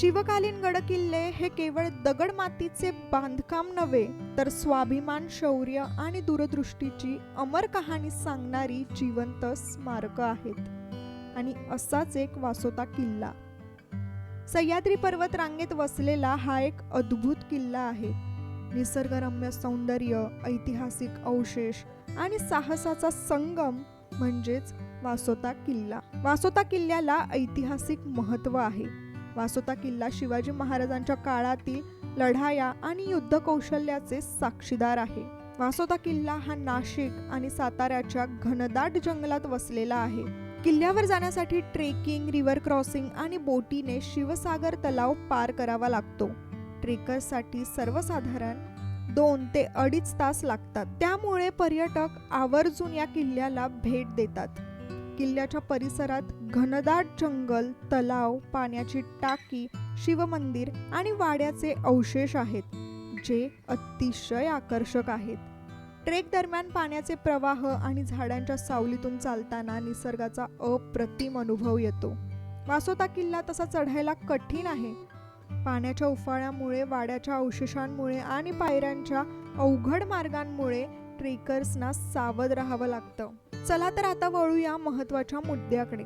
शिवकालीन गडकिल्ले हे केवळ दगड मातीचे बांधकाम नव्हे तर स्वाभिमान शौर्य आणि दूरदृष्टीची अमर कहाणी सांगणारी जिवंत स्मारकं आहेत. आणि असाच एक वासोता किल्ला. सह्याद्री पर्वत रांगेत वसलेला हा एक अद्भुत किल्ला आहे. निसर्गरम्य सौंदर्य ऐतिहासिक अवशेष आणि साहसाचा संगम म्हणजेच वासोता किल्ला. वासोता किल्ल्याला ऐतिहासिक महत्त्व आहे. वासोता किल्ला शिवाजी महाराजांच्या काळातील लढाया आणि युद्ध कौशल्याचे साक्षीदार आहे. वासोता किल्ला हा नाशिक आणि साताऱ्याच्या घनदाट जंगलात वसलेला आहे. किल्ल्यावर जाण्यासाठी ट्रेकिंग रिव्हर क्रॉसिंग आणि बोटीने शिवसागर तलाव पार करावा लागतो. ट्रेकर्ससाठी सर्वसाधारण दोन ते अडीच तास लागतात. त्यामुळे पर्यटक आवर्जून या किल्ल्याला भेट देतात. किल्ल्याच्या परिसरात घनदाट जंगल तलाव पाण्याची टाकी शिवमंदिर आणि वाड्याचे अवशेष आहेत जे अतिशय आकर्षक आहेत. ट्रेक दरम्यान पाण्याचे प्रवाह आणि झाडांच्या सावलीतून चालताना निसर्गाचा अप्रतिम अनुभव येतो. वासोता किल्ला तसा चढायला कठीण आहे. पाण्याच्या उफाळ्यामुळे वाड्याच्या अवशेषांमुळे आणि पायऱ्यांच्या अवघड मार्गांमुळे ट्रेकर्सना सावध राहावं लागतं. चला तर आता वळूया महत्त्वाच्या मुद्द्याकडे.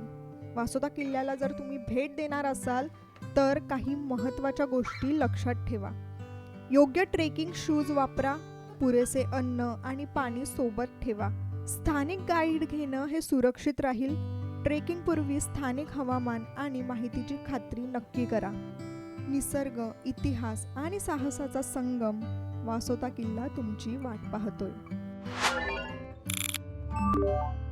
वासोदा किल्ल्याला जर तुम्ही भेट देणार असाल तर काही महत्त्वाच्या गोष्टी लक्षात ठेवा. योग्य ट्रेकिंग शूज वापरा पुरेसे अन्न आणि पाणी सोबत ठेवा. स्थानिक गाईड घेणं हे सुरक्षित राहील. ट्रेकिंगपूर्वी स्थानिक हवामान आणि माहितीची खात्री नक्की करा. निसर्ग इतिहास आणि साहसाचा संगम वासोता किल्ला तुमची वाट पाहतोय. you